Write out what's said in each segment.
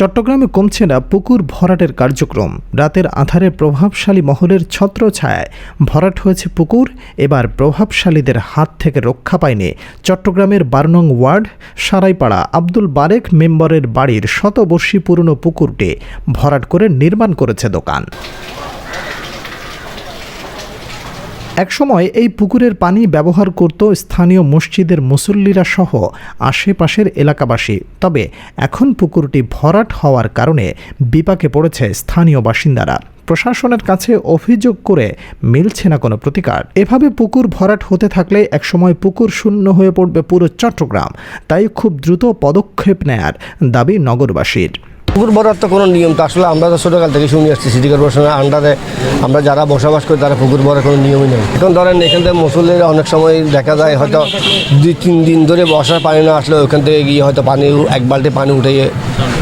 চট্টগ্রামে কমছে না পুকুর ভরাটের কার্যক্রম। রাতের আধারে প্রভাবশালী মহলের ছত্র ছত্রছায়ায় ভরাট হয়েছে পুকুর, এবার প্রভাবশালীদের হাত থেকে রক্ষা পায়নি চট্টগ্রামের বারনং ওয়ার্ড, সারাইপাড়া। আব্দুল বারেক মেম্বরের বাড়ির শতবর্ষী পুরনো পুকুরটি ভরাট করে নির্মাণ করেছে দোকান। একসময় এই পুকুরের পানি ব্যবহার করত স্থানীয় মসজিদের মুসল্লিরা সহ আশেপাশের এলাকাবাসী। তবে এখন পুকুরটি ভরাট হওয়ার কারণে বিপাকে পড়েছে স্থানীয় বাসিন্দারা। প্রশাসনের কাছে অভিযোগ করে মিলছে না কোনো প্রতিকার। এভাবে পুকুর ভরাট হতে থাকলে একসময় পুকুর শূন্য হয়ে পড়বে পুরো চট্টগ্রাম। তাই খুব দ্রুত পদক্ষেপ নেয়ার দাবি নগরবাসীর। পুকুর ভরার তো কোনো নিয়ম তো আসলে আমরা তো ছোটোকাল থেকে শুনে আসছি সিটি কর্পোরেশনের আন্ডারে আমরা যারা বসবাস করি তারা পুকুর ভরার কোনো নিয়মই নেই। এখন ধরেন এখান থেকে মুসল্লির অনেক সময় দেখা যায় হয়তো দুই, তিন দিন ধরে বর্ষার পানি না আসলে ওইখান থেকে গিয়ে হয়তো পানি এক বালতি পানি উঠে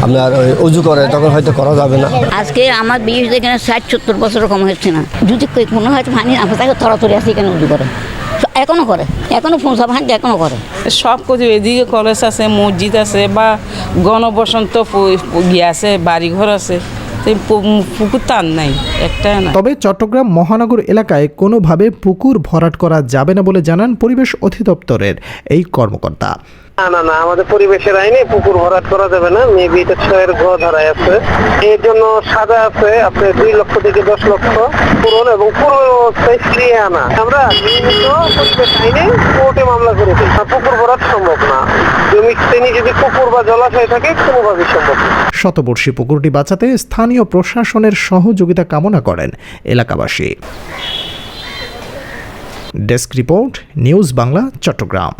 আপনার উজু করে, তখন হয়তো করা যাবে না। আজকে আমার বিয়ে এখানে ষাট, সত্তর বছর কম হচ্ছে না। যদি কোনো হয়তো পানি না থাকে তরাতরি আছে এখানে উজু করে। এখনও করে, এখনও পৌঁছা ভাঙতে এখনও করে। সব কিছু এদিকে কলেজ আছে, মসজিদ আছে, বা গণবসন্ত গিয়ে আছে, বাড়িঘর আছে। পুকুর টান নাই একটা না তবে চট্টগ্রাম মহানগর এলাকায় কোনোভাবে পুকুর ভরাট করা যাবে না বলে জানান পরিবেশ অধিদপ্তরের এই কর্মকর্তা। না না না আমাদের পরিবেশের আইনে পুকুর ভরাট করা যাবে না মেবি এটা ছয়ের ঘ ধারায় আছে। এর জন্য সাজা আছে আপনার দুই লক্ষ থেকে দশ লক্ষ পূরণ এবং পুরো ফিরিয়ে আনা। আমরা নিয়মিত পরিবেশ আইনে কোর্টে মামলা করে দিই পুকুর ভরাট সম্ভব না। শতবর্ষী পুকুরটি বাঁচাতে স্থানীয় প্রশাসনের সহযোগিতা কামনা করেন এলাকাবাসী। Desk report news Bangla Chattogram.